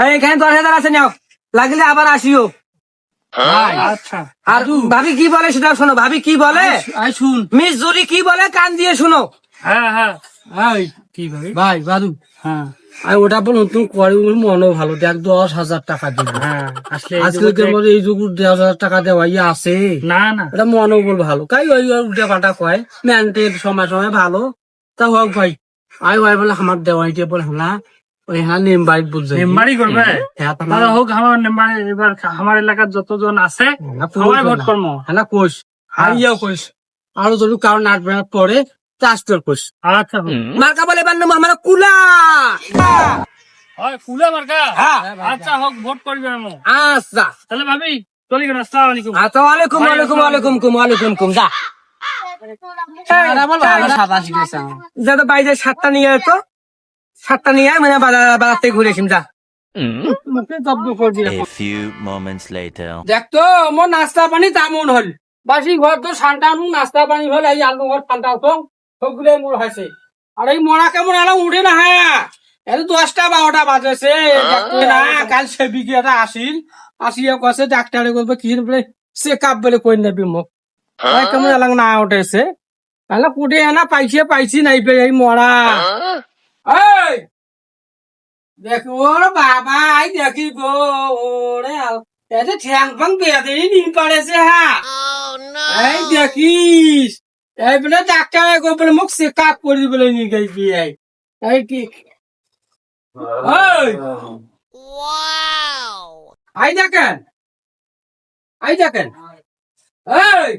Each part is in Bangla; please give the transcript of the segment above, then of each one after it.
এখানে দশ হাজার আছে নাও। লাগলে আবার আসিও। আচ্ছা আর ভাবি কি বলে সেটা শোনো ভাবি কি বলে? শুন। মিস জুরি কি বলে কান দিয়ে শোনো। হ্যাঁ হ্যাঁ। ভাই ভাই বাদু। হ্যাঁ। ওটা বলুন তুমি করে ভালো। দেখ দশ হাজার টাকা দিবে হ্যাঁ এই মধ্যে এই যুগ দশ হাজার টাকা দেওয়া ইয়ে আছে। না না। এটা মনোবল ভালো। কাই ওই ওই উল্টা পাল্টা কয়? মেন্টেল সময় সময় ভালো। তা হোক ভাই। আই ভাই বলে আমার দেওয়াই দিয়ে বলে হ্যাঁ। ওই হ্যাঁ নেম বাইক বুঝছে করবে? হ্যাঁ হোক আমার মেম্বার এবার আমার এলাকার যতজন আছে সবাই ভোট করব হ্যাঁ কোষ। হ্যাঁ। আইয়াও কোষ। আরও যদি কারও নাট বেড়াত পরে চাষ কোষ। আচ্ছা মার্কা বলে এবার নাম আমার কুলা। হয় ফুলে মার্কা? হ্যাঁ। আচ্ছা হোক ভোট করবে আমি আচ্ছা। তাহলে ভাবি চলি গেল আসসালামু আলাইকুম। আচ্ছা ওয়ালাইকুম ওয়ালাইকুম ওয়ালাইকুম কুম ওয়ালাইকুম কুম যা। সাদা শিখেছে যা তো বাইরে সাতটা নিয়ে তো। সাতটা নিয়ে মানে বাজার ঘুরে আসিম যা। মোর নাস্তা পানি তেমন হল। বাসি ঘর তো ঠান্ডা নু নাস্তা পানি হল এই আলু ঘর ঠান্ডা তো সবগুলো মোর হয়েছে। আর এই মরা কেমন এলাম উঠে না হ্যাঁ। এই দশটা বারোটা বাজেছে। না কাল সেবিকে এটা আসিল। আসিয়া কছে ডাক্তারে বলবে কি বলে চেক আপ বলে কই নেবি মোক? কেমন এলাম না উঠেছে। তাহলে কুটে এনা পাইছে পাইছি নাই পে এই মরা। এই! দেখ, ওর বাবা আই দেখি গো, ওরে এটা ঠ্যাং ফাং বেঁধে নি পারেছে হ্যাঁ এই দেখিস, এই বলে ডাক্তার গো বলে মুখ বলে নি গাইবি এই। কি? আই দেখেন আই দেখেন। এই!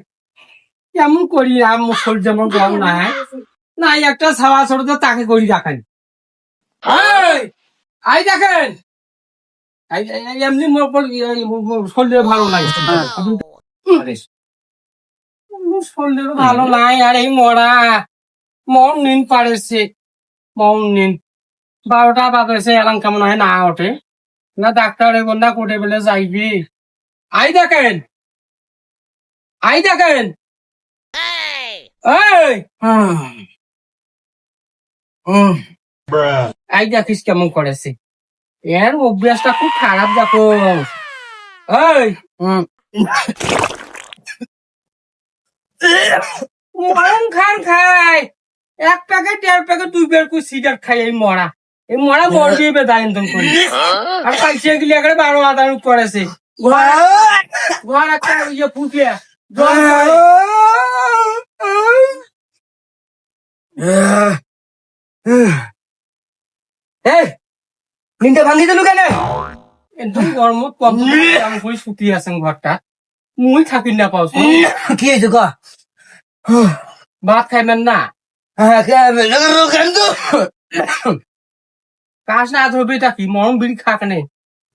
কেমন করি আম মুসল যেমন গম না না একটা ছাওয়া ছোট তাকে করি রাখেন আই দেখেন। এমনি শরীরে ভালো লাগে শরীরে ভালো নাই আর এই মরা। মন নিন পারেছে মন নিন। বারোটা বাজেছে এলাম কেমন হয় না ওঠে। না ডাক্তারে বন্যা কোটে বলে যাইবি। আই দেখেন। আই দেখেন। এই। হুম। আই দেখিস কেমন করেছে। এর অভ্যাসটা খুব খারাপ দেখো। এই মরণ খান খায় এক প্যাকেট দেড় প্যাকেট দুই বের করে সিগারেট খাই এই মরা। এই মরা মর দিয়ে বেদায় ইনকাম করি। আর পাইছে গেলে একেবারে বারো হাজার করেছে। ঘর একটা ইয়ে ফুটিয়া জল প্রিন্টে ভাঙি দিলু কেন? গরমত কম কই শুতি আছেন ঘরটা মুই থাকি না পাওছ কি হয়েছে ক ভাত খাইবেন না? কাজ না ধরবে তা কি মরম বিড়ি খাক নে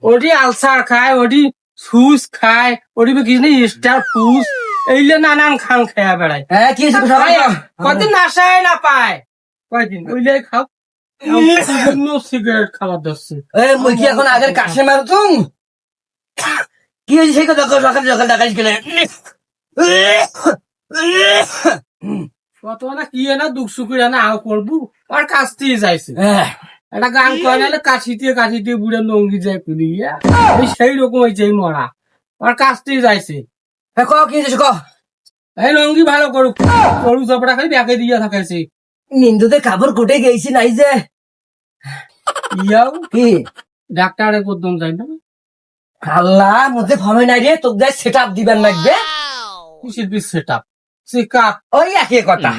ওটি আলসার খায় ওটি সুস খায় ওটি কিছু নেই স্টার ফুস এইলে নানান খান খেয়া বেড়ায় হ্যাঁ কি কদিন নাশায় না পায় কয়দিন? ওইলে খাও সিগারেট খাবার দচ্ছে এই মুই কি এখন আগের কাছে মারো কি হয়েছে? সেই কথা সকাল সকাল ডাকাইস গেলে। কত না কি না দুঃখ সুখের না আও করবু? আর কাছতেই যাইছে। একটা গান করে নাহলে কাছিতে কাছিতে বুড়ে নঙ্গি যায় পুলিয়া সেই রকম হয়েছে মরা। আর কাছতেই যাইছে। ক কি হয়েছে ক? এই লঙ্গি ভালো করুক। সরু চাপড়া খালি ব্যাকে দিয়ে থাকাইছে। নিন্দুতে কাপড় কুটে গেছি নাই যে। ইয়াও। কি? ডাক্তারে করতাম যাই না? আল্লাহ মধ্যে ফমে নাই রে তোকে সেট আপ দিবেন লাগবে। কিসের সেট আপ চেক আপ ওই একই কথা।